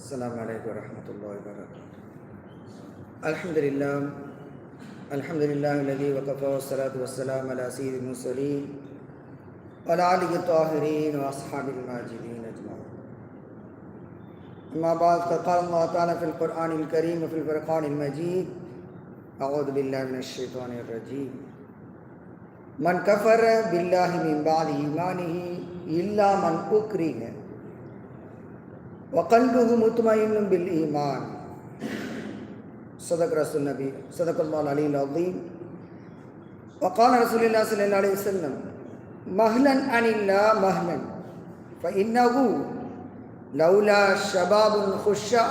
السلام عليكم ورحمة الله وبركاته. الحمد لله الحمد لله الذي وكفى والصلاة والسلام على سيد المرسلين وعلى آله الطاهرين وأصحاب الماجدين أجمعين. أما بعد فقال الله تعالى في القرآن الكريم وفي الفرقان المجيد أعوذ بالله من الشيطان الرجيم. من كفر بالله من بعد إيمانه إلا من أكره وقلبه مطمئن بالإيمان. صدق رسول النبي صدق الله العلي العظيم. وقال رسول الله صلى الله عليه وسلم مهلا عن الله مهلا فإنه لولا شباب خشع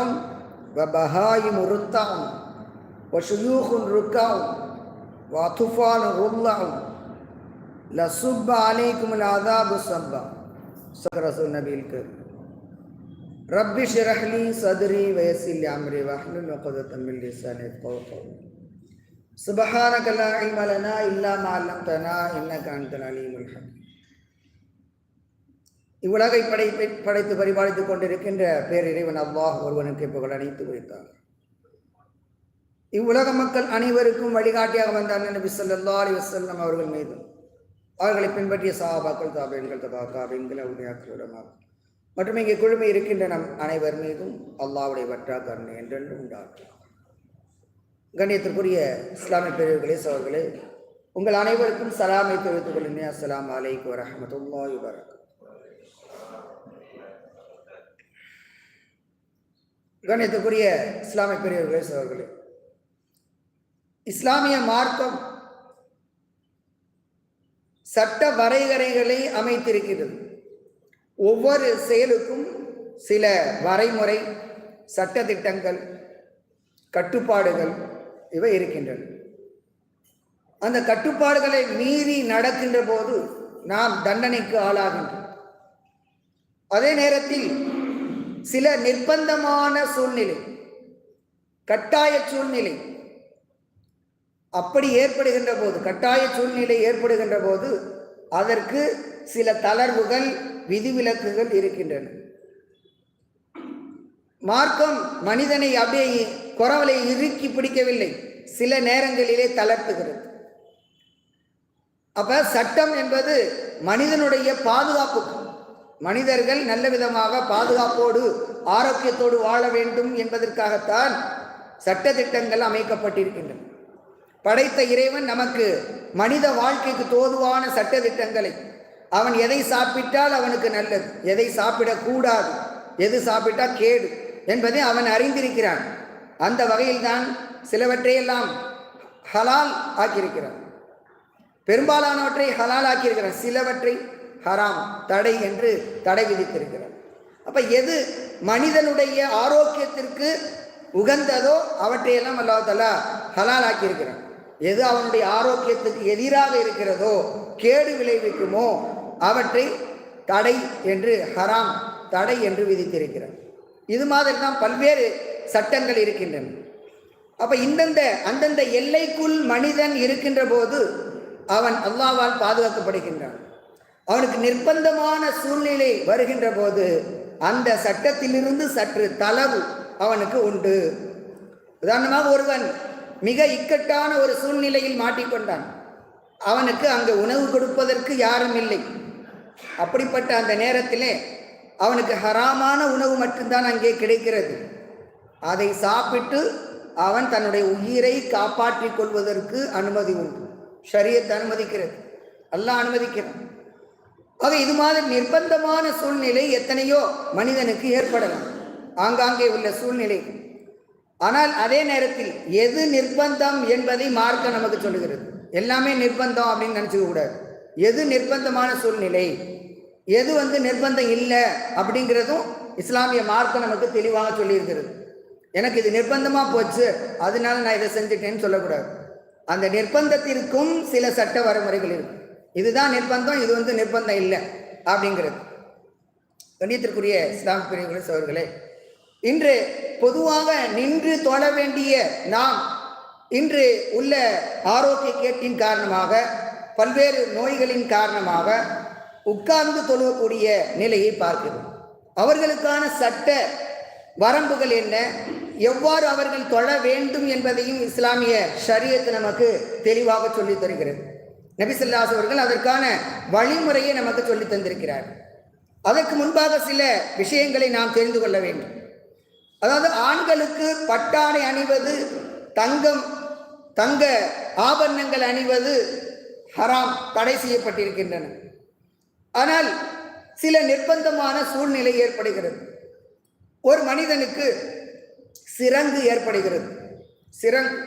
وبهائم رتع وشيوخ ركع وأطفال رضع لصب عليكم العذاب صبا صدق رسول النبي الكريم. رب اشرح لي صدري ويسر لي امري واحلل عقدة من لساني يفقهوا قولي سبحانك لا علم لنا الا ما علمتنا انك انت العليم الحكيم இவ்வுலகை படைப்பை படைத்து பரிபாலித்துக் கொண்டிருக்கின்ற பேரிறைவன் அல்லாஹ் ஒருவனுக்கு புகழ் அனைத்து குறித்தார் இவ்வுலக மக்கள் அனைவருக்கும் வழிகாட்டியாக வந்த அண்ணன் நபி சொல்லா அலி வசல்லம் அவர்கள் மீதும் அவர்களை பின்பற்றிய சாபாக்கள் தாபெண்கள் தபா தாபெண்கள் அவருடைய மற்றும் இங்கே குழுமை இருக்கின்ற நம் அனைவர் மீதும் அல்லாவுடைய வற்றா கருணை என்றென்று உண்டாகும். கண்ணியத்திற்குரிய இஸ்லாமிய பிரிவுகளே சோர்களே உங்கள் அனைவருக்கும் சலாமை தெரிவித்துக் கொள்ளுமே அஸ்லாம் அலைக்கு வரமத்துல்லாஹி வரகம் கண்ணியத்துக்குரிய இஸ்லாமிய பெரியவர்களே சோர்களே இஸ்லாமிய மார்க்கம் சட்ட வரைகரைகளை அமைத்திருக்கிறது. ஒவ்வொரு செயலுக்கும் சில வரைமுறை சட்டத்திட்டங்கள் கட்டுப்பாடுகள் இவை இருக்கின்றன. அந்த கட்டுப்பாடுகளை மீறி நடக்கின்ற போது நாம் தண்டனைக்கு ஆளாகின்றோம். அதே நேரத்தில் சில நிர்பந்தமான சூழ்நிலை கட்டாய சூழ்நிலை அப்படி ஏற்படுகின்ற போது கட்டாய சூழ்நிலை ஏற்படுகின்ற போது அதற்கு சில தளர்வுகள் விதிவிலக்குகள் இருக்கின்றன. மார்க்கம் மனிதனை அப்படியே குறவலை இறுக்கி பிடிக்கவில்லை. சில நேரங்களிலே தளர்த்துகிறது. அப்ப சட்டம் என்பது மனிதனுடைய பாதுகாப்புக்கு மனிதர்கள் நல்ல விதமாக பாதுகாப்போடு ஆரோக்கியத்தோடு வாழ வேண்டும் என்பதற்காகத்தான் சட்டத்திட்டங்கள் அமைக்கப்பட்டிருக்கின்றன. படைத்த இறைவன் நமக்கு மனித வாழ்க்கைக்கு தோதுவான சட்டத்திட்டங்களை அவன் எதை சாப்பிட்டால் அவனுக்கு நல்லது எதை சாப்பிடக்கூடாது எது சாப்பிட்டா கேடு என்பதை அவன் அறிந்திருக்கிறான். அந்த வகையில்தான் சிலவற்றையெல்லாம் ஹலால் ஆக்கியிருக்கிறான். பெரும்பாலானவற்றை ஹலால் ஆக்கியிருக்கிறான். சிலவற்றை ஹராம் தடை என்று தடை விதித்திருக்கிறான். அப்போ எது மனிதனுடைய ஆரோக்கியத்திற்கு உகந்ததோ அவற்றையெல்லாம் அல்லாஹலா ஹலால் ஆக்கியிருக்கிறான். எது அவனுடைய ஆரோக்கியத்துக்கு எதிராக இருக்கிறதோ கேடு விளைவிக்குமோ அவற்றை தடை என்று ஹராம் தடை என்று விதித்திருக்கிறார். இது மாதிரி தான் பல்வேறு சட்டங்கள் இருக்கின்றன. அப்போ இந்தந்த அந்தந்த எல்லைக்குள் மனிதன் இருக்கின்ற போது அவன் அல்லாவால் பாதுகாக்கப்படுகின்றான். அவனுக்கு நிர்பந்தமான சூழ்நிலை வருகின்ற போது அந்த சட்டத்திலிருந்து சற்று தளவு அவனுக்கு உண்டு. உதாரணமாக ஒருவன் மிக இக்கட்டான ஒரு சூழ்நிலையில் மாட்டிக்கொண்டான். அவனுக்கு அங்கு உணவு கொடுப்பதற்கு யாரும் இல்லை. அப்படிப்பட்ட அந்த நேரத்திலே அவனுக்கு ஹராமான உணவு மட்டும்தான் அங்கே கிடைக்கிறது. அதை சாப்பிட்டு அவன் தன்னுடைய உயிரை காப்பாற்றிக் கொள்வதற்கு அனுமதி உண்டு. ஷரியத்தை அனுமதிக்கிறது. எல்லாம் அனுமதிக்கிறான். ஆக இது மாதிரி நிர்பந்தமான சூழ்நிலை எத்தனையோ மனிதனுக்கு ஏற்படலாம். ஆங்காங்கே உள்ள சூழ்நிலை. ஆனால் அதே நேரத்தில் எது நிர்பந்தம் என்பதை மார்க்க நமக்கு சொல்லுகிறது. எல்லாமே நிர்பந்தம் அப்படின்னு நினச்சிக்க கூடாது. எது நிர்பந்தமான சூழ்நிலை? எது வந்து நிர்பந்தம் இல்லை அப்படிங்கிறதும் இஸ்லாமிய மார்க்கம் நமக்கு தெளிவாக சொல்லியிருக்கிறது. எனக்கு இது நிர்பந்தமாக போச்சு அதனால நான் இதை செஞ்சுட்டேன்னு சொல்லக்கூடாது. அந்த நிர்பந்தத்திற்கும் சில சட்ட வரைமுறைகள் இருக்கு. இதுதான் நிர்பந்தம் இது வந்து நிர்பந்தம் இல்லை அப்படிங்கிறது. கண்ணியத்திற்குரிய இஸ்லாம் பிரிவுகளை சவர்களே இன்று பொதுவாக நின்று தொழ வேண்டிய நாம் இன்று உள்ள ஆரோக்கிய கேட்டின் காரணமாக பல்வேறு நோய்களின் காரணமாக உட்கார்ந்து தொழுவக்கூடிய நிலையை பார்க்கிறோம். அவர்களுக்கான சட்ட வரம்புகள் என்ன? எவ்வாறு அவர்கள் தொழ வேண்டும் என்பதையும் இஸ்லாமிய ஷரியத்து நமக்கு தெளிவாக சொல்லித் தருகிறது. நபிசல்லாஸ் அவர்கள் அதற்கான வழிமுறையை நமக்கு சொல்லித் தந்திருக்கிறார். அதற்கு முன்பாக சில விஷயங்களை நாம் தெரிந்து கொள்ள வேண்டும். அதாவது ஆண்களுக்கு பட்டாடை அணிவது தங்கம் தங்க ஆபரணங்கள் அணிவது ஹராம் தடை செய்யப்பட்டிருக்கின்றன. ஆனால் சில நிர்பந்தமான சூழ்நிலை ஏற்படுகிறது. ஒரு மனிதனுக்கு சிரங்கு ஏற்படுகிறது. சிரங்கு.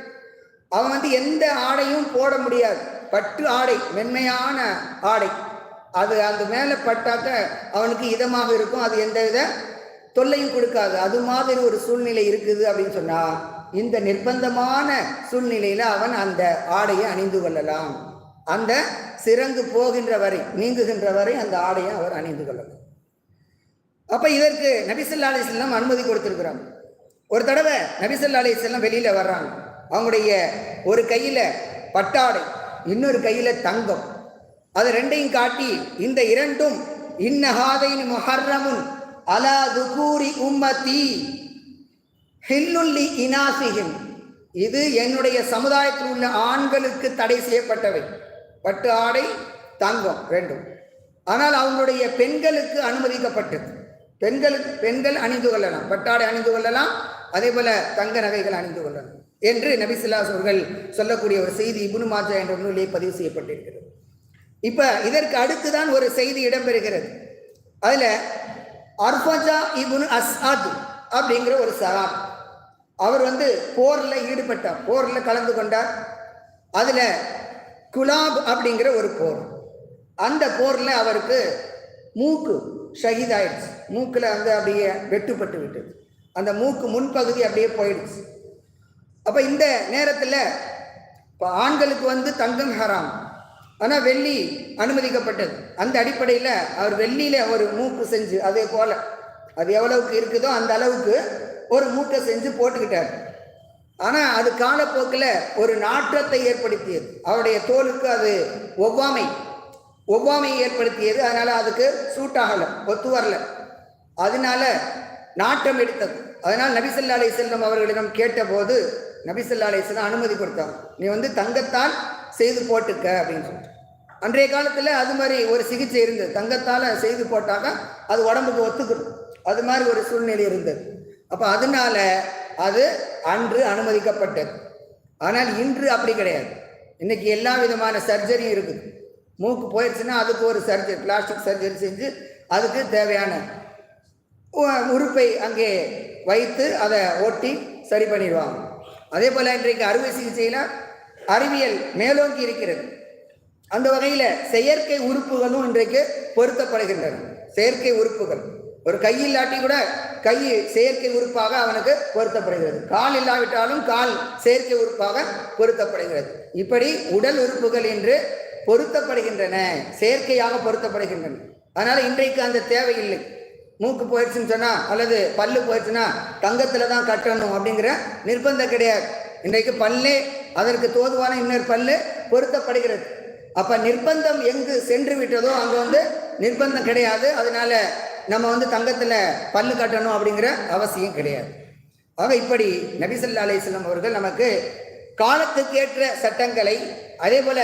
அவன் வந்து எந்த ஆடையும் போட முடியாது. பட்டு ஆடை மென்மையான ஆடை. அது அந்த மேலே பட்டாக்க அவனுக்கு இதமாக இருக்கும். அது எந்தவித தொல்லையும் கொடுக்காது. அது மாதிரி ஒரு சூழ்நிலை இருக்குது அப்படின்னு சொன்னால் இந்த நிர்பந்தமான சூழ்நிலையில் அவன் அந்த ஆடையை அணிந்து கொள்ளலாம். அந்த சிறங்கு போகின்ற வரை நீங்குகின்ற வரை அந்த ஆடையை அவர் அணிந்து கொள்ளலாம் அப்போ இதற்கு நபிசல்லா அலிஸ்லாம் அனுமதி கொடுத்துருக்குறாங்க ஒரு தடவை நபிசல்லா அலிஸ்லாம் வெளியில் வர்றாங்க. அவங்களுடைய ஒரு கையில் பட்டாடை இன்னொரு கையில் தங்கம். அது ரெண்டையும் காட்டி இந்த இரண்டும் இன்னஹாதைன் முஹர்ரமுன் அலா துகூரி உம்மதி ஹில்லுல்லி இனாசிகின் இது என்னுடைய சமுதாயத்தில் உள்ள ஆண்களுக்கு தடை செய்யப்பட்டவை. பட்டு ஆடை தங்கம் ரெண்டும் ஆனால் அவங்களுடைய பெண்களுக்கு அனுமதிக்கப்பட்டது. பெண்களுக்கு பெண்கள் அணிந்து கொள்ளலாம். பட்டாடை அணிந்து கொள்ளலாம். அதே போல தங்க நகைகள் அணிந்து கொள்ளலாம் என்று நபிசுல்லாஸ் அவர்கள் சொல்லக்கூடிய ஒரு செய்தி இபுனு மாஜா என்ற நூலிலே பதிவு செய்யப்பட்டிருக்கிறது. இப்போ இதற்கு அடுத்து தான் ஒரு செய்தி இடம்பெறுகிறது. அதில் அர்ஃபஜா இபுனு அஸ்ஆத் அப்படிங்கிற ஒரு சஹாப் அவர் வந்து போரில் ஈடுபட்டார். போரில் கலந்து கொண்டார். அதில் குலாப் அப்படிங்கிற ஒரு போர். அந்த போரில் அவருக்கு மூக்கு ஷஹீதாயிடுச்சு மூக்கில் வந்து அப்படியே வெட்டுப்பட்டு விட்டது. அந்த மூக்கு முன்பகுதி அப்படியே போயிடுச்சு. அப்போ இந்த நேரத்தில் இப்போ ஆண்களுக்கு வந்து தங்கம் ஹராம். ஆனால் வெள்ளி அனுமதிக்கப்பட்டது. அந்த அடிப்படையில் அவர் வெள்ளியில் ஒரு மூக்கு செஞ்சு அதே போல். அது எவ்வளவுக்கு இருக்குதோ அந்த அளவுக்கு ஒரு மூக்கை செஞ்சு போட்டுக்கிட்டார். ஆனால் அது காலப்போக்கில் ஒரு நாற்றத்தை ஏற்படுத்தியது. அவருடைய தோலுக்கு அது ஒவ்வாமை ஒவ்வாமையை ஏற்படுத்தியது. அதனால் அதுக்கு சூட்டாகலை ஒத்து வரல. அதனால நாட்டம் எடுத்தது. அதனால் நபிசல்லா அலை செல்லம் அவர்களிடம் கேட்டபோது நபிசல்லா அலை செல்லம் அனுமதி கொடுத்தாங்க. நீ வந்து தங்கத்தால் செய்து போட்டுக்க அப்படின்னு சொல்லிட்டு. அன்றைய காலத்தில் அது மாதிரி ஒரு சிகிச்சை இருந்தது. தங்கத்தால் செய்து போட்டாக்க அது உடம்புக்கு ஒத்துக்கணும் அது மாதிரி ஒரு சூழ்நிலை இருந்தது. அப்போ அதனால அது அன்று அனுமதிக்கப்பட்டது. ஆனால் இன்று அப்படி கிடையாது. இன்னைக்கு எல்லா விதமான சர்ஜரியும் இருக்குது. மூக்கு போயிடுச்சுன்னா அதுக்கு ஒரு சர்ஜரி பிளாஸ்டிக் சர்ஜரி செஞ்சு அதுக்கு தேவையான உறுப்பை அங்கே வைத்து அதை ஓட்டி சரி பண்ணிடுவாங்க. அதே போல் இன்றைக்கு அறுவை சிகிச்சையில் அறிவியல் மேலோங்கி இருக்கிறது. அந்த வகையில் செயற்கை உறுப்புகளும் இன்றைக்கு பொருத்தப்படுகின்றன. செயற்கை உறுப்புகள். ஒரு கை இல்லாட்டி கூட கை செயற்கை உறுப்பாக அவனுக்கு பொருத்தப்படுகிறது. கால் இல்லாவிட்டாலும் கால் செயற்கை உறுப்பாக பொருத்தப்படுகிறது. இப்படி உடல் உறுப்புகள் என்று பொருத்தப்படுகின்றன. செயற்கையாக பொருத்தப்படுகின்றன. அதனால் இன்றைக்கு அந்த தேவையில்லை. மூக்கு போயிடுச்சுன்னு சொன்னால் அல்லது பல்லு போயிடுச்சுன்னா தங்கத்தில் தான் கட்டணும் அப்படிங்கிற நிர்பந்தம் கிடையாது. இன்றைக்கு பல்லே அதற்கு தோதுவான இன்னொரு பல்லு பொருத்தப்படுகிறது. அப்போ நிர்பந்தம் எங்கு சென்று விட்டதோ அங்கே வந்து நிர்பந்தம் கிடையாது. அதனால நம்ம வந்து தங்கத்தில் பல்லு கட்டணும் அப்படிங்கிற அவசியம் கிடையாது. ஆக இப்படி நபிசல்லா அலிஸ்லாம் அவர்கள் நமக்கு காலத்துக்கு ஏற்ற சட்டங்களை அதே போல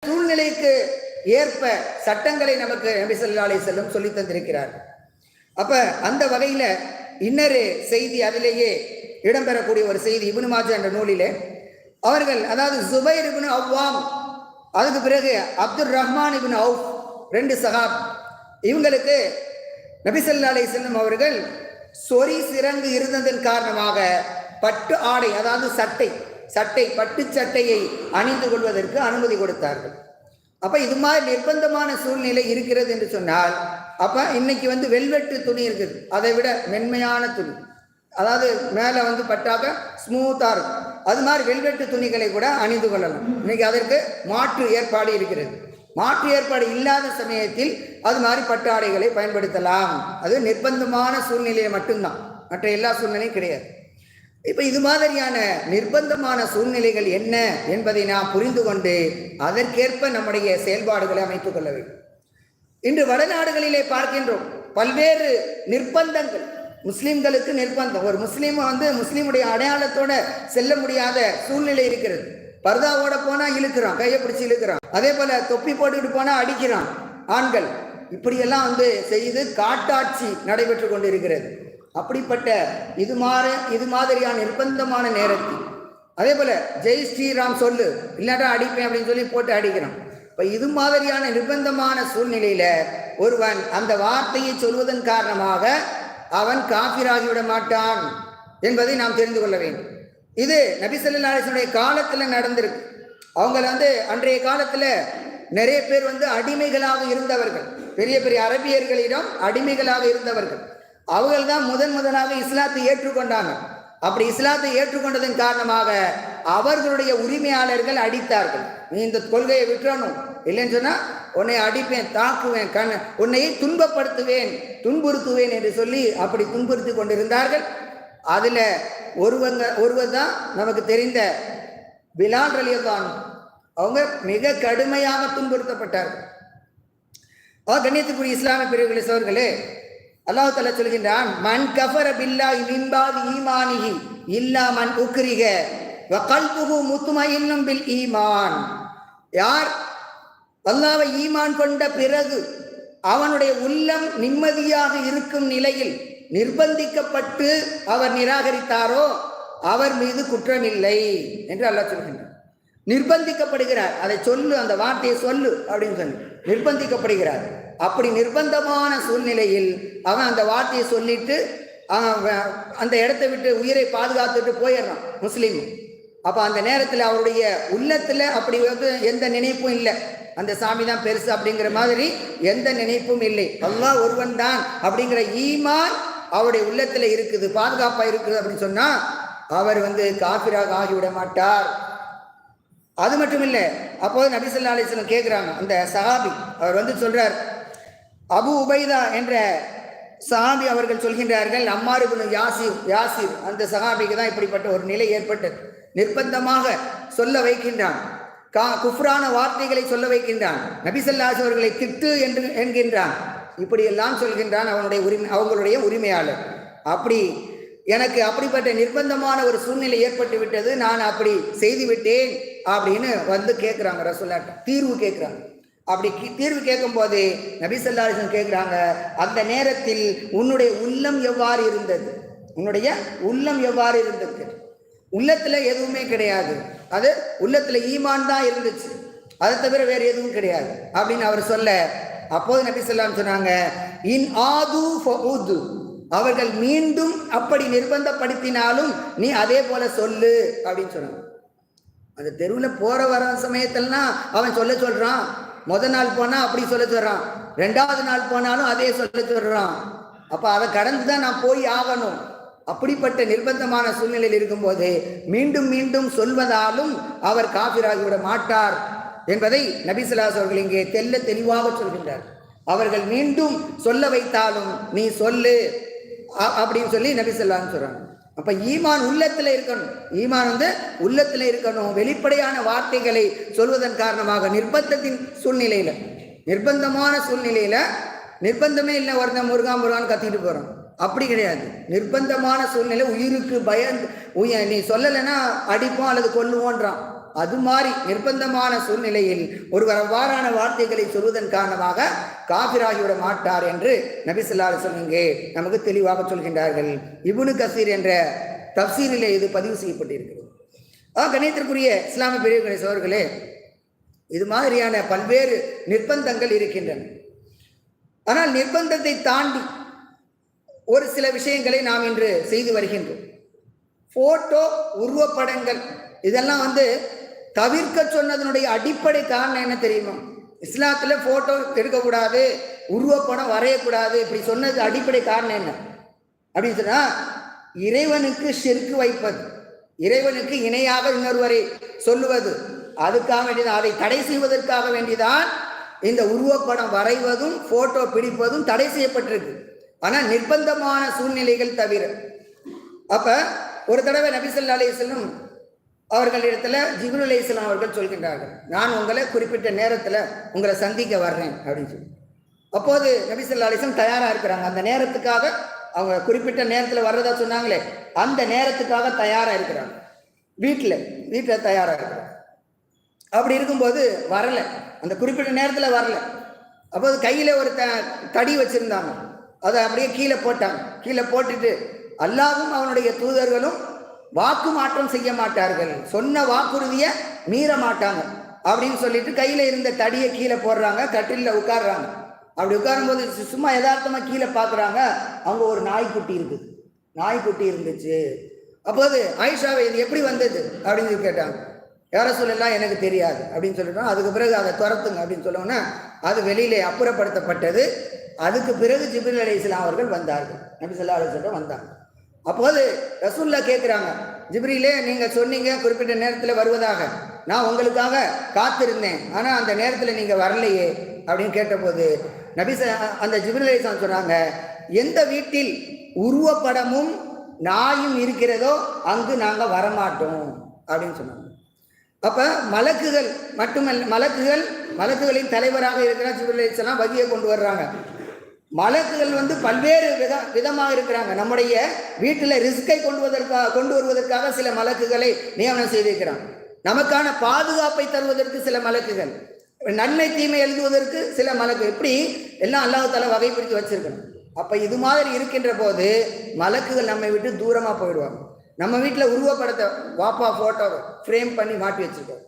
சூழ்நிலைக்கு ஏற்ப சட்டங்களை நமக்கு நபிசல்லா ஸல்லல்லாஹு சொல்லி தந்திருக்கிறார் அப்ப அந்த வகையில இன்னொரு செய்தி அதிலேயே இடம்பெறக்கூடிய ஒரு செய்தி இப்னு மாஜா என்ற நூலிலே அவர்கள் அதாவது ஜுபைர் இப்னு அவ்வாம் அதுக்கு பிறகு அப்துல் ரஹ்மான் இபின் அவுப் ரெண்டு சஹாப் இவங்களுக்கு நபிசல்லா ஸல்லல்லாஹு அலைஹி அவர்கள் சொறி சிறங்கு இருந்ததன் காரணமாக பட்டு ஆடை அதாவது சட்டை சட்டை பட்டு சட்டையை அணிந்து கொள்வதற்கு அனுமதி கொடுத்தார்கள். அப்போ இது மாதிரி நிர்பந்தமான சூழ்நிலை இருக்கிறது என்று சொன்னால் அப்போ இன்னைக்கு வந்து வெல்வெட்டு துணி இருக்குது. அதை விட மென்மையான துணி. அதாவது மேலே வந்து பட்டாக்க ஸ்மூத்தாக இருக்கும். அது மாதிரி வெல்வெட்டு துணிகளை கூட அணிந்து கொள்ளலாம். இன்னைக்கு அதற்கு மாற்று ஏற்பாடு இருக்கிறது. மாற்று ஏற்பாடு இல்லாத சமயத்தில் அது மாதிரி பட்டு ஆடைகளை பயன்படுத்தலாம். அது நிர்பந்தமான சூழ்நிலையை மட்டும்தான். மற்ற எல்லா சூழ்நிலையும் கிடையாது. இப்போ இது மாதிரியான நிர்பந்தமான சூழ்நிலைகள் என்ன என்பதை நாம் புரிந்து கொண்டு அதற்கேற்ப நம்முடைய செயல்பாடுகளை அமைத்துக் கொள்ள வேண்டும். இன்று வடநாடுகளிலே பார்க்கின்றோம் பல்வேறு நிர்பந்தங்கள். முஸ்லிம்களுக்கு நிர்பந்தம். ஒரு முஸ்லீம் வந்து முஸ்லீமுடைய அடையாளத்தோட செல்ல முடியாத சூழ்நிலை இருக்கிறது. பர்தாவோட போனா இழுக்கிறான் கையை பிடிச்சி இழுக்கிறான். அதே போல தொப்பி போட்டுக்கிட்டு போனா அடிக்கிறான் ஆண்கள். இப்படியெல்லாம் வந்து செய்து காட்டாட்சி நடைபெற்று கொண்டிருக்கிறது. அப்படிப்பட்ட இது மாற இது மாதிரியான நிர்பந்தமான நேரத்தில். அதே போல ஜெய் ஸ்ரீராம் சொல்லு இல்லாட்டா அடிப்பேன் அப்படின்னு சொல்லி போட்டு அடிக்கிறான். இப்போ இது மாதிரியான நிர்பந்தமான சூழ்நிலையில ஒருவன் அந்த வார்த்தையை சொல்வதன் காரணமாக அவன் காபிராகிவிட மாட்டான் என்பதை நாம் தெரிந்து கொள்ள வேண்டும். இது நபிசல்லா ஸல்லல்லாஹு காலத்தில் நடந்திருக்கு. அவங்கள வந்து அன்றைய காலத்தில் நிறைய பேர் வந்து அடிமைகளாக இருந்தவர்கள். பெரிய பெரிய அரபியர்களிடம் அடிமைகளாக இருந்தவர்கள். அவர்கள் தான் முதன் முதலாக இஸ்லாத்தை ஏற்றுக்கொண்டாங்க. அப்படி இஸ்லாத்தை ஏற்றுக்கொண்டதன் காரணமாக அவர்களுடைய உரிமையாளர்கள் அடித்தார்கள். நீ இந்த கொள்கையை விட்டுறணும். இல்லைன்னு சொன்னா உன்னை அடிப்பேன் தாக்குவேன் கண் உன்னை துன்பப்படுத்துவேன் துன்புறுத்துவேன் என்று சொல்லி அப்படி துன்புறுத்தி கொண்டிருந்தார்கள். அதில் ஒருவங்க ஒருவர் தான் நமக்கு தெரிந்த பிலால் ரலியல்லான் அவங்க மிக கடுமையாக துன்புறுத்தப்பட்டார்கள் ஆ கண்ணியத்துக்குரிய இஸ்லாமிய பிரிவுகளை சோர்களே அல்லாஹ் தலா சொல்கின்றான் மண் கஃபர பில்லா மின் ஈமானி ஈமானிஹி இல்லா மண் உக்ரிக வ கல்புஹு முத்மஇன்னும் பில் ஈமான். யார் அல்லாவை ஈமான் கொண்ட பிறகு அவனுடைய உள்ளம் நிம்மதியாக இருக்கும் நிலையில் நிர்பந்திக்கப்பட்டு அவர் நிராகரித்தாரோ அவர் மீது குற்றம் இல்லை என்று அல்லாஹ் சொல்கின்றார் நிர்பந்திக்கப்படுகிறார். அதை சொல்லு அந்த வார்த்தையை சொல்லு அப்படின்னு சொல்லி நிர்பந்திக்கப்படுகிறார். அப்படி நிர்பந்தமான சூழ்நிலையில் அவன் அந்த வார்த்தையை சொல்லிட்டு அவன் அந்த இடத்தை விட்டு உயிரை பாதுகாத்துட்டு போயிடுறான் முஸ்லீம். அப்போ அந்த நேரத்தில் அவருடைய உள்ளத்தில் அப்படி வந்து எந்த நினைப்பும் இல்லை. அந்த சாமி தான் பெருசு அப்படிங்கிற மாதிரி எந்த நினைப்பும் இல்லை. அல்லாஹ் ஒருவன் தான் அப்படிங்கிற ஈமான் அவருடைய உள்ளத்தில் இருக்குது பாதுகாப்பாக இருக்குது அப்படின்னு சொன்னால் அவர் வந்து காபிராக ஆகிவிட மாட்டார். அது மட்டும் இல்லை அப்போது நபிசல்லா அலிஸ்லம் கேட்குறாங்க அந்த சஹாபி அவர் வந்து சொல்றார் அபு உபைதா என்ற சஹாபி அவர்கள் சொல்கின்றார்கள் அம்மார் யாசிர் யாசிர். அந்த சஹாபிக்கு தான் இப்படிப்பட்ட ஒரு நிலை ஏற்பட்டது. நிர்பந்தமாக சொல்ல வைக்கின்றான். கா குஃப்ரான வார்த்தைகளை சொல்ல வைக்கின்றான். நபிசல்லாஸ் அவர்களை திட்டு என்று என்கின்றான். இப்படியெல்லாம் சொல்கின்றான் அவனுடைய உரிமை அவங்களுடைய உரிமையாளர். அப்படி எனக்கு அப்படிப்பட்ட நிர்பந்தமான ஒரு சூழ்நிலை ஏற்பட்டு விட்டது நான் அப்படி செய்து விட்டேன் அப்படின்னு வந்து கேட்குறாங்க ரசோல்லாட்ட. தீர்வு கேட்குறாங்க அப்படி தீர்வு கேட்கும்போது நபி கேட்குறாங்க அந்த நேரத்தில் உன்னுடைய உள்ளம் எவ்வாறு இருந்தது? உன்னுடைய உள்ளம் எவ்வாறு இருந்தது? உள்ளத்தில் எதுவுமே கிடையாது. அது உள்ளத்தில் ஈமான் தான் இருந்துச்சு. அதை தவிர வேறு எதுவும் கிடையாது. அப்படின்னு அவர் சொல்ல அப்போது நபி சொல்லாம் சொன்னாங்க இன் ஆது ஃபவுது அவர்கள் மீண்டும் அப்படி நிர்பந்தப்படுத்தினாலும் நீ அதே போல சொல்லு அப்படின்னு சொன்னாங்க. அந்த தெருவில் போற வர சமயத்திலலாம் அவன் சொல்ல சொல்றான். முத நாள் போனா அப்படி சொல்ல சொல்றான். ரெண்டாவது நாள் போனாலும் அதே சொல்ல சொல்றான். அப்ப அதை கடந்து தான் நான் போய் ஆகணும். அப்படிப்பட்ட நிர்பந்தமான சூழ்நிலையில் இருக்கும்போது மீண்டும் மீண்டும் சொல்வதாலும் அவர் காபிராகிவிட மாட்டார். என்பதை நபிசுல்லாஸ் அவர்கள் இங்கே தெல்ல தெளிவாக சொல்கின்றார். அவர்கள் மீண்டும் சொல்ல வைத்தாலும் நீ சொல்லு அப்படின்னு சொல்லி நபி சொல்கிறாங்க அப்போ அப்ப ஈமான் உள்ளத்துல இருக்கணும். ஈமான் வந்து உள்ளத்துல இருக்கணும். வெளிப்படையான வார்த்தைகளை சொல்வதன் காரணமாக நிர்பந்தத்தின் சூழ்நிலையில நிர்பந்தமான சூழ்நிலையில நிர்பந்தமே இல்லை ஒருத்தன் முருகா முருகான்னு கத்திட்டு போகிறோம் அப்படி கிடையாது. நிர்பந்தமான சூழ்நிலை உயிருக்கு பயந்து உய நீ சொல்லலைன்னா அடிப்போம் அல்லது கொல்லுவோன்றான். அது மாதிரி நிர்பந்தமான சூழ்நிலையில் ஒருவர் அவ்வாறான வார்த்தைகளை சொல்வதன் காரணமாக காபிராகிவிட மாட்டார் என்று நபி சொல்லுங்க நமக்கு தெளிவாக சொல்கின்றார்கள். இபுனு கசீர் என்ற தப்சீரிலே இது பதிவு செய்யப்பட்டிருக்கிறது. ஆ கணியத்திற்குரிய இஸ்லாமிய பிரிவுகளை சோர்களே இது மாதிரியான பல்வேறு நிர்பந்தங்கள் இருக்கின்றன. ஆனால் நிர்பந்தத்தை தாண்டி ஒரு சில விஷயங்களை நாம் இன்று செய்து வருகின்றோம். போட்டோ உருவப்படங்கள் இதெல்லாம் வந்து தவிர்க்க சொன்னதனுடைய அடிப்படை காரணம் என்ன தெரியுமா? இஸ்லாத்துல போட்டோ எடுக்கக்கூடாது உருவப்படம் வரையக்கூடாது இப்படி சொன்னது அடிப்படை காரணம் என்ன? அப்படின்னு சொன்னா இறைவனுக்கு செருக்கு வைப்பது இறைவனுக்கு இணையாக இன்னொருவரை சொல்லுவது அதுக்காக வேண்டியதான் அதை தடை செய்வதற்காக வேண்டிதான் இந்த உருவப்படம் வரைவதும் போட்டோ பிடிப்பதும் தடை செய்யப்பட்டிருக்கு. ஆனால் நிர்பந்தமான சூழ்நிலைகள் தவிர. அப்ப ஒரு தடவை நபிசல்லா அலையம் அவர்களிடத்துல ஜிப்ரீல் அவர்கள் சொல்கின்றார்கள். நான் உங்களை குறிப்பிட்ட நேரத்தில் உங்களை சந்திக்க வர்றேன் அப்படின்னு சொல்லி. அப்போது நபிசல்லா ஸல்லல்லாஹு தயாராக இருக்கிறாங்க. அந்த நேரத்துக்காக அவங்க குறிப்பிட்ட நேரத்தில் வர்றதா சொன்னாங்களே அந்த நேரத்துக்காக தயாராக இருக்கிறாங்க. வீட்டில் வீட்டில் தயாராக இருக்கிறாங்க. அப்படி இருக்கும்போது வரலை. அந்த குறிப்பிட்ட நேரத்தில் வரல. அப்போது கையில் ஒரு த தடி வச்சுருந்தாங்க. அதை அப்படியே கீழே போட்டாங்க. கீழே போட்டுட்டு அல்லாவும் அவனுடைய தூதர்களும் வாக்கு மாற்றம் செய்ய மாட்டார்கள். சொன்ன வாக்குறுதியை மீற மாட்டாங்க. அப்படின்னு சொல்லிட்டு கையில் இருந்த தடியை கீழே போடுறாங்க கட்டிலில் உட்காடுறாங்க அப்படி உட்காரும்போது சும்மா யதார்த்தமாக கீழே பார்க்குறாங்க அங்கே ஒரு நாய்க்குட்டி இருக்குது நாய்க்குட்டி இருந்துச்சு. அப்போது ஆயிஷாவை இது எப்படி வந்தது? அப்படின்னு சொல்லி கேட்டாங்க. யார சொல்லலாம்? எனக்கு தெரியாது. அப்படின்னு சொல்லிட்டோம். அதுக்கு பிறகு அதை துரத்துங்க அப்படின்னு சொல்லோன்னா அது வெளியிலே அப்புறப்படுத்தப்பட்டது. அதுக்கு பிறகு ஜிப்ரில் அலி இஸ்லாம் அவர்கள் வந்தார்கள். நபி சொல்லா அலுவலம் வந்தாங்க. அப்போது ரசூல்லா கேட்குறாங்க ஜிப்ரிலே நீங்கள் சொன்னீங்க குறிப்பிட்ட நேரத்தில் வருவதாக. நான் உங்களுக்காக காத்திருந்தேன். ஆனால் அந்த நேரத்தில் நீங்கள் வரலையே அப்படின்னு கேட்டபோது நபிச அந்த ஜிப்ரில் சொன்னாங்க எந்த வீட்டில் உருவப்படமும் நாயும் இருக்கிறதோ அங்கு நாங்கள் வரமாட்டோம் அப்படின்னு சொன்னாங்க. அப்போ மலக்குகள் மட்டுமல்ல மலக்குகள் மலக்குகளின் தலைவராக இருக்கிற ஜிபுல்லாம் வகியை கொண்டு வர்றாங்க. மலக்குகள் வந்து பல்வேறு வித விதமாக இருக்கிறாங்க. நம்முடைய வீட்டில் ரிஸ்கை கொண்டு வருவதற்காக கொண்டு வருவதற்காக சில மலக்குகளை நியமனம் செய்திருக்கிறாங்க நமக்கான பாதுகாப்பை தருவதற்கு சில மலக்குகள். நன்மை தீமை எழுதுவதற்கு சில மலக்கு. இப்படி எல்லாம் அல்லாஹ் வகைப்படுத்தி வச்சிருக்கணும். அப்போ இது மாதிரி இருக்கின்ற போது மலக்குகள் நம்மை விட்டு தூரமாக போயிடுவாங்க. நம்ம வீட்டில் உருவப்படத்தை வாப்பா ஃபோட்டோ ஃப்ரேம் பண்ணி மாட்டி வச்சிருக்கோம்.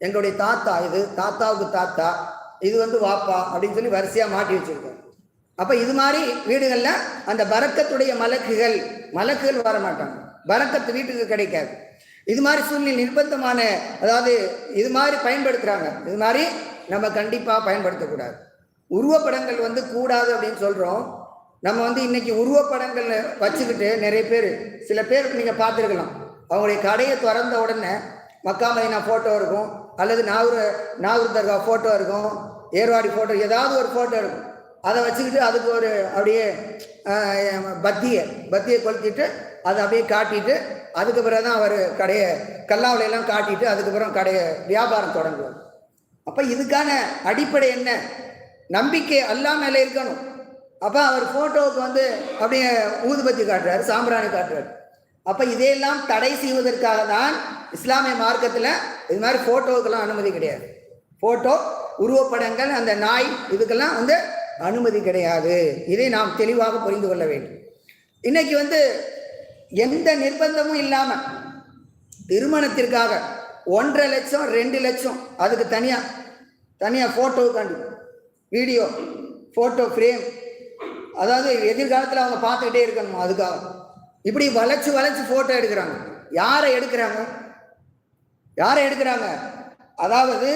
எங்களுடைய தாத்தா இது தாத்தாவுக்கு தாத்தா இது வந்து வாப்பா அப்படின்னு சொல்லி வரிசையாக மாட்டி வச்சிருக்கோம். அப்போ இது மாதிரி வீடுகளில் அந்த பரக்கத்துடைய மலக்குகள் மலக்குகள் வர மாட்டாங்க பரக்கத்து வீட்டுக்கு கிடைக்காது. இது மாதிரி சூழ்நிலை நிர்பந்தமான அதாவது இது மாதிரி பயன்படுத்துகிறாங்க இது மாதிரி நம்ம கண்டிப்பாக பயன்படுத்தக்கூடாது. உருவப்படங்கள் வந்து கூடாது அப்படின்னு சொல்கிறோம் நம்ம வந்து இன்னைக்கு உருவப்படங்கள் வச்சுக்கிட்டு நிறைய பேர் சில பேர் நீங்கள் பார்த்துருக்கலாம். அவங்களுடைய கடையை திறந்த உடனே மக்கா மதினா ஃபோட்டோ இருக்கும். அல்லது நாகூர் நாகூர் தர்கா ஃபோட்டோ இருக்கும். ஏர்வாடி ஃபோட்டோ ஏதாவது ஒரு ஃபோட்டோ இருக்கும். அதை வச்சுக்கிட்டு அதுக்கு ஒரு அப்படியே பத்தியை பத்தியை கொளுத்திட்டு அதை அப்படியே காட்டிட்டு அதுக்கு பிறகு தான் அவர் கடையை கல்லாவிலையெல்லாம் காட்டிட்டு அதுக்கப்புறம் கடையை வியாபாரம் தொடங்குவார். அப்போ இதுக்கான அடிப்படை என்ன? நம்பிக்கை அல்லா மேலே இருக்கணும். அப்போ அவர் ஃபோட்டோவுக்கு வந்து அப்படியே ஊதுபத்தி காட்டுறாரு சாம்பிராணி காட்டுறாரு. அப்போ இதையெல்லாம் தடை செய்வதற்காக தான் இஸ்லாமிய மார்க்கத்தில் இது மாதிரி ஃபோட்டோவுக்கெல்லாம் அனுமதி கிடையாது. ஃபோட்டோ உருவப்படங்கள் அந்த நாய் இதுக்கெல்லாம் வந்து அனுமதி கிடையாது. இதை நாம் தெளிவாக புரிந்து கொள்ள வேண்டும். இன்னைக்கு வந்து எந்த நிர்பந்தமும் இல்லாமல் திருமணத்திற்காக ஒன்றரை லட்சம் ரெண்டு லட்சம் அதுக்கு தனியாக தனியாக ஃபோட்டோவுக்காண்டி வீடியோ ஃபோட்டோ ஃப்ரேம் அதாவது எதிர்காலத்தில் அவங்க பார்த்துக்கிட்டே இருக்கணும் அதுக்காக. இப்படி வளைச்சு வளைச்சு ஃபோட்டோ எடுக்கிறாங்க. யாரை எடுக்கிறாங்க? யாரை எடுக்கிறாங்க? அதாவது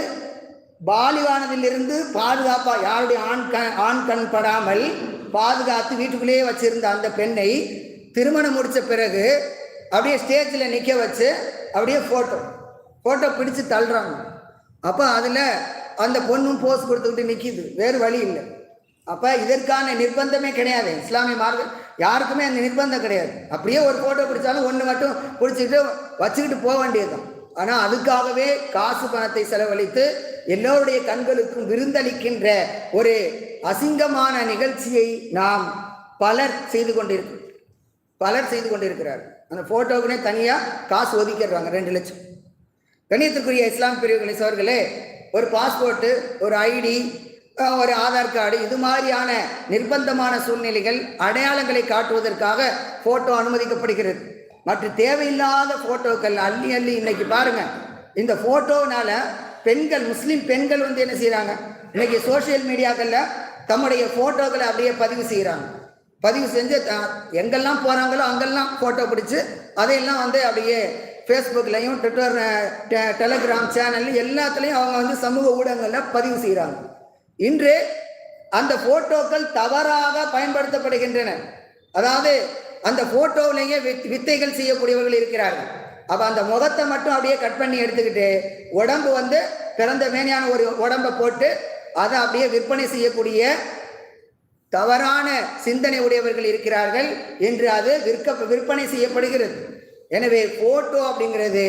பாலிவானதிலிருந்து பாதுகாப்பாக யாருடைய ஆண் கண் ஆண் கண் படாமல் பாதுகாத்து வீட்டுக்குள்ளேயே வச்சுருந்த அந்த பெண்ணை திருமணம் முடித்த பிறகு அப்படியே ஸ்டேஜில் நிற்க வச்சு அப்படியே ஃபோட்டோ ஃபோட்டோ பிடிச்சு தள்ளுறாங்க. அப்போ அதில் அந்த பொண்ணும் போஸ் கொடுத்துக்கிட்டு நிற்கிது வேறு வழி இல்லை. அப்போ இதற்கான நிர்பந்தமே கிடையாது. இஸ்லாமிய மார்க்க யாருக்குமே அந்த நிர்பந்தம் கிடையாது. அப்படியே ஒரு ஃபோட்டோ பிடிச்சாலும் ஒன்று மட்டும் பிடிச்சிக்கிட்டு வச்சுக்கிட்டு போக வேண்டியதுதான். ஆனால் அதுக்காகவே காசு பணத்தை செலவழித்து எல்லோருடைய கண்களுக்கும் விருந்தளிக்கின்ற ஒரு அசிங்கமான நிகழ்ச்சியை நாம் பலர் செய்து கொண்டிருக்க பலர் செய்து கொண்டிருக்கிறார் அந்த ஃபோட்டோவுக்குனே தனியாக காசு ஒதுக்கிடுறாங்க ரெண்டு லட்சம். கண்ணியத்துக்குரிய இஸ்லாம் பிரிவுகளை அவர்களே ஒரு பாஸ்போர்ட்டு ஒரு ஐடி ஒரு ஆதார் கார்டு இது மாதிரியான நிர்பந்தமான சூழ்நிலைகள் அடையாளங்களை காட்டுவதற்காக ஃபோட்டோ அனுமதிக்கப்படுகிறது. மற்ற தேவையில்லாத ஃபோட்டோக்கள் அள்ளி அள்ளி இன்னைக்கு பாருங்க. இந்த ஃபோட்டோனால பெண்கள் முஸ்லீம் பெண்கள் வந்து என்ன செய்கிறாங்க இன்னைக்கு சோஷியல் மீடியாக்களில் தம்முடைய ஃபோட்டோக்களை அப்படியே பதிவு செய்கிறாங்க பதிவு செஞ்சு த- எங்கெல்லாம் போகிறாங்களோ அங்கெல்லாம் ஃபோட்டோ பிடிச்சி அதையெல்லாம் வந்து அப்படியே ஃபேஸ்புக்லையும் ட்விட்டர் டெலகிராம் சேனல் எல்லாத்துலேயும் அவங்க வந்து சமூக ஊடகங்களில் பதிவு செய்கிறாங்க இன்று அந்த ஃபோட்டோக்கள் தவறாக பயன்படுத்தப்படுகின்றன. அதாவது அந்த ஃபோட்டோவிலேயே வித் வித்தைகள் செய்யக்கூடியவர்கள் இருக்கிறார்கள். அப்போ அந்த முகத்தை மட்டும் அப்படியே கட் பண்ணி எடுத்துக்கிட்டு உடம்பு வந்து பிறந்த மேனியான ஒரு உடம்பை போட்டு அதை அப்படியே விற்பனை செய்யக்கூடிய தவறான சிந்தனை உடையவர்கள் இருக்கிறார்கள் என்று அது விற்க விற்பனை செய்யப்படுகிறது. எனவே போட்டோ அப்படிங்கிறது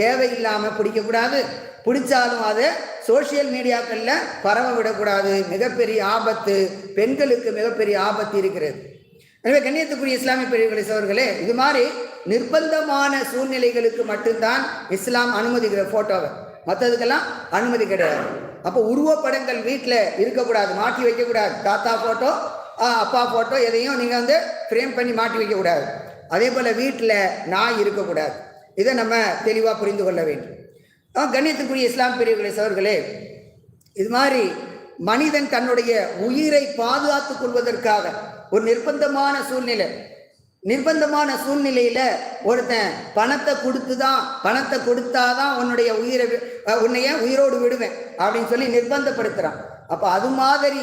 தேவையில்லாமல் பிடிக்கக்கூடாது. பிடிச்சாலும் அதை சோஷியல் மீடியாக்களில் பரவ விடக்கூடாது. மிகப்பெரிய ஆபத்து பெண்களுக்கு மிகப்பெரிய ஆபத்து இருக்கிறது. எனவே கண்ணியத்துக்குரிய இஸ்லாமிய பிரிவுகளை சோர்களே இது மாதிரி நிர்பந்தமான சூழ்நிலைகளுக்கு மட்டும்தான் இஸ்லாம் அனுமதிக்கிற ஃபோட்டோவை மற்றதுக்கெல்லாம் அனுமதி கிடையாது. அப்போ உருவப்படங்கள் வீட்டில் இருக்கக்கூடாது மாட்டி வைக்கக்கூடாது. தாத்தா ஃபோட்டோ அப்பா ஃபோட்டோ எதையும் நீங்கள் வந்து ஃப்ரேம் பண்ணி மாட்டி வைக்கக்கூடாது. அதே போல் வீட்டில் நாய் இருக்கக்கூடாது. இதை நம்ம தெளிவாக புரிந்து கொள்ள வேண்டும். கண்ணியத்துக்குரிய இஸ்லாம் பிரிவுகளை சவர்களே இது மாதிரி மனிதன் தன்னுடைய உயிரை பாதுகாத்துக் கொள்வதற்காக ஒரு நிர்பந்தமான சூழ்நிலை. நிர்பந்தமான சூழ்நிலையில ஒருத்தன் பணத்தை கொடுத்து தான் பணத்தை கொடுத்தாதான் உன்னுடைய உயிரை உன்னைய உயிரோடு விடுவேன் அப்படின்னு சொல்லி நிர்பந்தப்படுத்துறான். அப்ப அது மாதிரி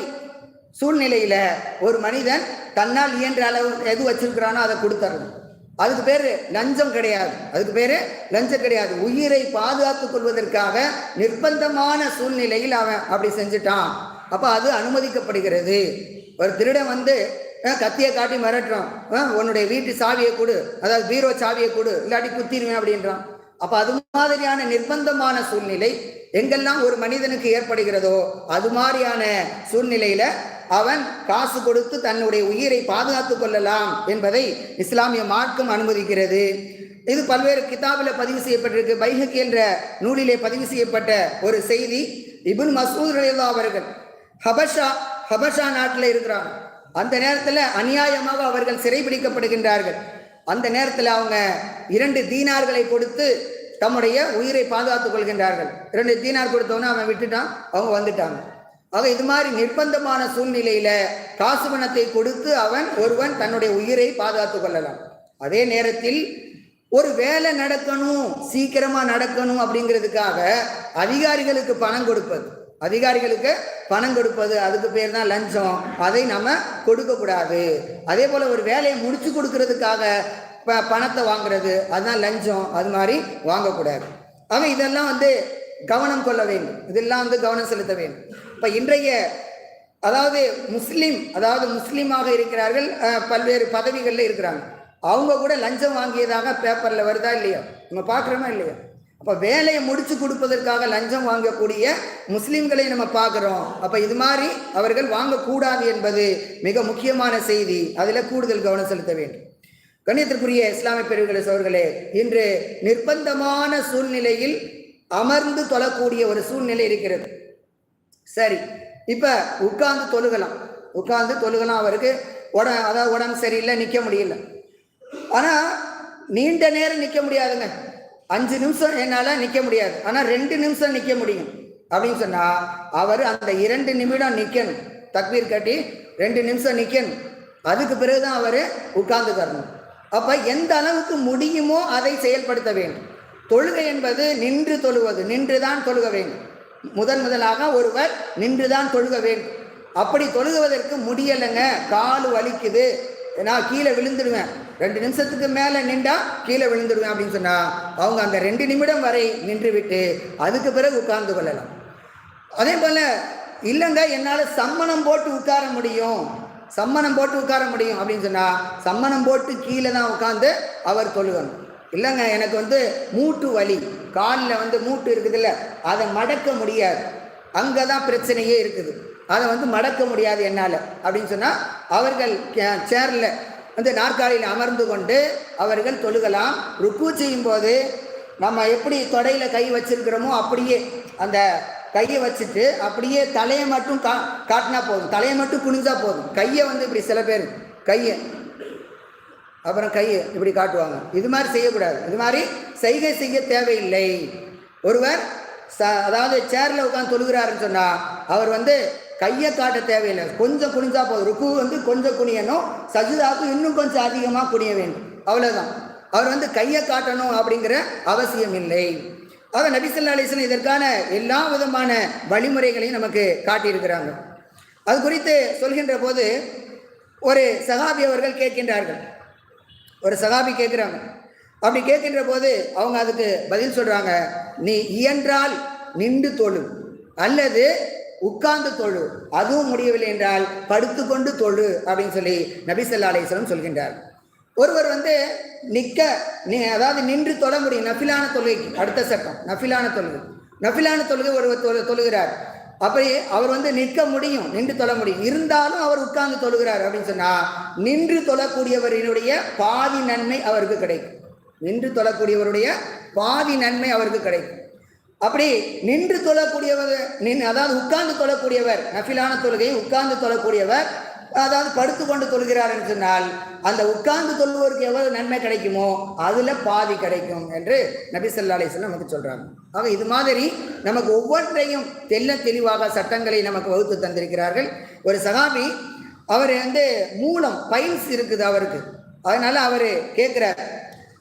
சூழ்நிலையில ஒரு மனிதன் தன்னால் இயன்ற அளவு எது வச்சிருக்கிறானோ அதை கொடுத்துறணும் அதுக்கு பேரு லஞ்சம் கிடையாது. அதுக்கு பேரு லஞ்சம் கிடையாது. உயிரை பாதுகாத்துக் கொள்வதற்காக நிர்பந்தமான சூழ்நிலையில் அவன் அப்படி செஞ்சுட்டான். அப்ப அது அனுமதிக்கப்படுகிறது. ஒரு திருடன் வந்து கத்தியை காட்டி மிரட்டுறான். உன்னுடைய வீட்டு சாவியை கொடு. அதாவது பீரோ சாவியை கொடு. இல்லாட்டி குத்திடுவேன் அப்படின்றான். அப்ப அது மாதிரியான நிர்பந்தமான சூழ்நிலை எங்கெல்லாம் ஒரு மனிதனுக்கு ஏற்படுகிறதோ அது மாதிரியான சூழ்நிலையில அவன் காசு கொடுத்து தன்னுடைய உயிரை பாதுகாத்துக் கொள்ளலாம் என்பதை இஸ்லாமிய மார்க்கம் அனுமதிக்கிறது. இது பல்வேறு கிதாபில் பதிவு செய்யப்பட்டிருக்கு. பைஹக்கி என்ற நூலிலே பதிவு செய்யப்பட்ட ஒரு செய்தி. இபின் மசூத் ரலியல்லாஹு அவர்கள் ஹபஷா ஹபஷா நாட்டில் இருக்கிறாங்க. அந்த நேரத்தில் அநியாயமாக அவர்கள் சிறைபிடிக்கப்படுகின்றார்கள். அந்த நேரத்தில் அவங்க இரண்டு தீனார்களை கொடுத்து தம்முடைய உயிரை பாதுகாத்துக் கொள்கின்றார்கள். இரண்டு தீனார் கொடுத்தவொன்னே அவன் விட்டுட்டான் அவங்க வந்துட்டாங்க. ஆக இது மாதிரி நிர்பந்தமான சூழ்நிலையில காசு பணத்தை கொடுத்து அவன் ஒருவன் தன்னுடைய உயிரை பாதுகாத்துக் கொள்ளலாம். அதே நேரத்தில் ஒரு வேலை நடக்கணும் சீக்கிரமா நடக்கணும் அப்படிங்கிறதுக்காக அதிகாரிகளுக்கு பணம் கொடுப்பது. அதிகாரிகளுக்கு பணம் கொடுப்பது அதுக்கு பேர் தான் லஞ்சம். அதை நம்ம கொடுக்கக்கூடாது அதே போல ஒரு வேலையை முடிச்சு கொடுக்கறதுக்காக ப பணத்தை வாங்குறது அதுதான் லஞ்சம். அது மாதிரி வாங்கக்கூடாது ஆக இதெல்லாம் வந்து கவனம் கொள்ள வேண்டும். இதெல்லாம் வந்து கவனம் செலுத்த வேண்டும். இப்போ இன்றைய அதாவது முஸ்லீம் அதாவது முஸ்லீமாக இருக்கிறார்கள் பல்வேறு பதவிகளில் இருக்கிறாங்க. அவங்க கூட லஞ்சம் வாங்கியதாக பேப்பரில் வருதா இல்லையா? நம்ம பார்க்குறோமா இல்லையா? அப்போ வேலையை முடித்து கொடுப்பதற்காக லஞ்சம் வாங்கக்கூடிய முஸ்லீம்களை நம்ம பார்க்குறோம். அப்போ இது மாதிரி அவர்கள் வாங்கக்கூடாது என்பது மிக முக்கியமான செய்தி. அதில் கூடுதல் கவனம் செலுத்த வேண்டும். கணியத்திற்குரிய இஸ்லாமிய பிரிவுகளை சோர்களே இன்று நிர்பந்தமான சூழ்நிலையில் அமர்ந்து தொழக்கூடிய ஒரு சூழ்நிலை இருக்கிறது. சரி. இப்போ உட்கார்ந்து தொழுகலாம். உட்கார்ந்து தொழுகலாம் அவருக்கு. உட அதாவது உடம்பு சரியில்லை நிற்க முடியல. ஆனால் நீண்ட நேரம் நிற்க முடியாதுங்க. அஞ்சு நிமிஷம் என்னால் நிற்க முடியாது. ஆனால் ரெண்டு நிமிஷம் நிற்க முடியும். அப்படின்னு சொன்னால் அவர் அந்த இரண்டு நிமிடம் நிற்கணும் தக்பீர் கட்டி ரெண்டு நிமிஷம் நிற்கணும் அதுக்கு பிறகுதான் அவர் உட்கார்ந்து தரணும். அப்போ எந்த அளவுக்கு முடியுமோ அதை செயல்படுத்த வேண்டும். தொழுகை என்பது நின்று தொழுவது. நின்று தான் தொழுக வேண்டும். முதன் முதலாக ஒருவர் நின்று தான் தொழுக வேண்டும். அப்படி தொழுகுவதற்கு முடியலைங்க. கால் வலிக்குது. நான் கீழே விழுந்துடுவேன். ரெண்டு நிமிஷத்துக்கு மேலே நின்றா கீழே விழுந்துடுவேன் அப்படின்னு சொன்னால் அவங்க அந்த ரெண்டு நிமிடம் வரை நின்று விட்டு அதுக்கு பிறகு உட்கார்ந்து கொள்ளலாம். அதே போல் இல்லைங்க என்னால் சம்மணம் போட்டு உட்கார முடியும். சம்மணம் போட்டு உட்கார முடியும் அப்படின்னு சொன்னால் சம்மணம் போட்டு கீழே தான் உட்காந்து அவர் தொழுகணும். இல்லைங்க எனக்கு வந்து மூட்டு வலி. காலில் வந்து மூட்டு இருக்குதுல்ல அதை மடக்க முடியாது. அங்கே தான் பிரச்சனையே இருக்குது. அதை வந்து மடக்க முடியாது என்னால். அப்படின்னு சொன்னால் அவர்கள் சேரில் வந்து நாற்காலியில் அமர்ந்து கொண்டு அவர்கள் தொழுகலாம். ருக்கு செய்யும் போது நம்ம எப்படி தொடையில் கை வச்சிருக்கிறோமோ அப்படியே அந்த கையை வச்சுட்டு அப்படியே தலையை மட்டும் கா காட்டினா போதும். தலையை மட்டும் குனிஞ்சா போதும். கையை வந்து இப்படி சில பேர் கையை அப்புறம் கையை இப்படி காட்டுவாங்க. இது மாதிரி செய்யக்கூடாது. இது மாதிரி செய்கை செய்ய தேவையில்லை. ஒருவர் ச அதாவது சேரில் உட்காந்து தொழுகிறாருன்னு சொன்னால் அவர் வந்து கையை காட்ட தேவையில்லை. கொஞ்சம் குனிஞ்சா போதும். ருக்கு வந்து கொஞ்சம் குனியணும். சஜிதாவுக்கு இன்னும் கொஞ்சம் அதிகமாக குனிய வேண்டும். அவ்வளோதான் அவர் வந்து கையை காட்டணும் அப்படிங்கிற அவசியம் இல்லை. ஆக நபிசல்லா அலிஸ்லாம் இதற்கான எல்லா விதமான வழிமுறைகளையும் நமக்கு காட்டியிருக்கிறாங்க. அது குறித்து சொல்கின்ற போது ஒரு சகாபி அவர்கள் கேட்கின்றார்கள். ஒரு சகாபி கேட்குறாங்க அப்படி கேட்கின்ற போது அவங்க அதுக்கு பதில் சொல்கிறாங்க நீ இயன்றால் நின்று தொழு அல்லது உட்கார்ந்து தொழு அதுவும் முடியவில்லை என்றால் படுத்து கொண்டு தொழு அப்படின்னு சொல்லி நபிசல்லா அலிஸ்லம் சொல்கின்றார். ஒருவர் வந்து நிற்க நீ அதாவது நின்று தொழ முடியும் நஃபிலான தொழுகைக்கு அடுத்த சட்டம் நஃபிலான தொழுகை. நஃபிலான தொழுகை ஒருவர் தொழு தொழுகிறார். அப்படி அவர் வந்து நிற்க முடியும் நின்று தொழ முடியும். இருந்தாலும் அவர் உட்கார்ந்து தொழுகிறார் அப்படின்னு சொன்னால் நின்று தொழக்கூடியவரினுடைய பாதி நன்மை அவருக்கு கிடைக்கும். நின்று தொழக்கூடியவருடைய பாதி நன்மை அவருக்கு கிடைக்கும். அப்படி நின்று தொழக்கூடியவர் நின் அதாவது உட்கார்ந்து தொழக்கூடியவர் நஃபிலான தொழுகையை உட்கார்ந்து தொழக்கூடியவர் அதாவது படுத்துக்கொண்டு தொழுகிறார் என்று சொன்னால் அந்த உட்கார்ந்து தொழுவோருக்கு எவ்வளவு நன்மை கிடைக்குமோ அதுல பாதி கிடைக்கும் என்று நபிசல்லா அலிஸ்லாம் நமக்கு சொல்றாங்க. ஆக இது மாதிரி நமக்கு ஒவ்வொன்றையும் தெல்ல தெளிவாக சட்டங்களை நமக்கு வகுத்து தந்திருக்கிறார்கள். ஒரு சகாபி அவர் வந்து மூலம் பைல்ஸ் இருக்குது அவருக்கு. அதனால அவர் கேட்குறார்.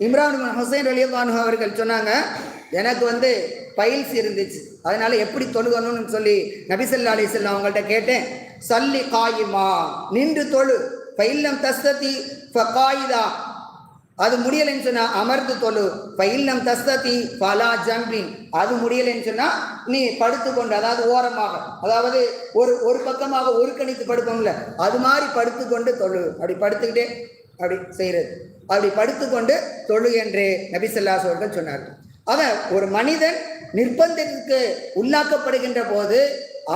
இம்ரான் ஹுசைன் அலியல்லானு அவர்கள் சொன்னாங்க எனக்கு வந்து பைல்ஸ் இருந்துச்சு. அதனால எப்படி தொழுகணும்னு சொல்லி நபிசல்லா அலிஸ்லாம் அவங்கள்ட்ட கேட்டேன். சல்லி காயுமா? நின்று தொழு. பைல்லம் தஸ்ததி காயுதா அது முடியலைன்னு சொன்னா அமர்ந்து தொழு. பயில்லம் தஸ்ததி பலா ஜம்பின் அது முடியலைன்னு சொன்னா நீ படுத்துக்கொண்டு அதாவது ஓரமாக அதாவது ஒரு ஒரு பக்கமாக ஒரு கணித்து படுப்போம்ல அது மாதிரி படுத்துக்கொண்டு தொழு. அப்படி படுத்துக்கிட்டே அப்படி செய்கிறது அப்படி படுத்துக்கொண்டு தொழு என்று நபிசல்லாஸ் அவர்கள் சொன்னார்கள். அவன் ஒரு மனிதன் நிர்பந்தத்துக்கு உள்ளாக்கப்படுகின்ற போது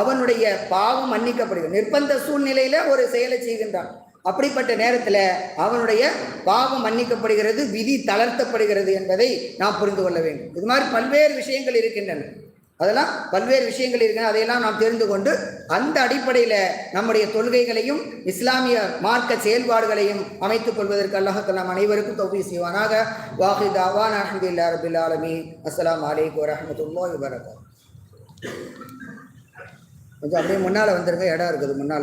அவனுடைய பாவம் மன்னிக்கப்படுகிறது. நிர்பந்த சூழ்நிலையில ஒரு செயலை செய்கின்றான். அப்படிப்பட்ட நேரத்தில் அவனுடைய பாவம் மன்னிக்கப்படுகிறது விதி தளர்த்தப்படுகிறது என்பதை நாம் புரிந்து கொள்ள வேண்டும். இது மாதிரி பல்வேறு விஷயங்கள் இருக்கின்றன. அதெல்லாம் பல்வேறு விஷயங்கள் இருக்கின்றன. அதையெல்லாம் நாம் தெரிந்து கொண்டு அந்த அடிப்படையில் நம்முடைய தொழுகைகளையும் இஸ்லாமிய மார்க்க செயல்பாடுகளையும் அமைத்துக் கொள்வதற்கு அல்லாஹத்தில் நாம் அனைவருக்கும் தொகுதி செய்வானாக. வாஹித் அவான் அஹமதுல்லா ரபில் ஆலமி அஸ்ஸலாமு அலைக்கும் வரஹமத்துல்லாஹி வரகாத் கொஞ்சம் அப்படியே முன்னால் வந்துருங்க இடம் இருக்குது முன்னால்.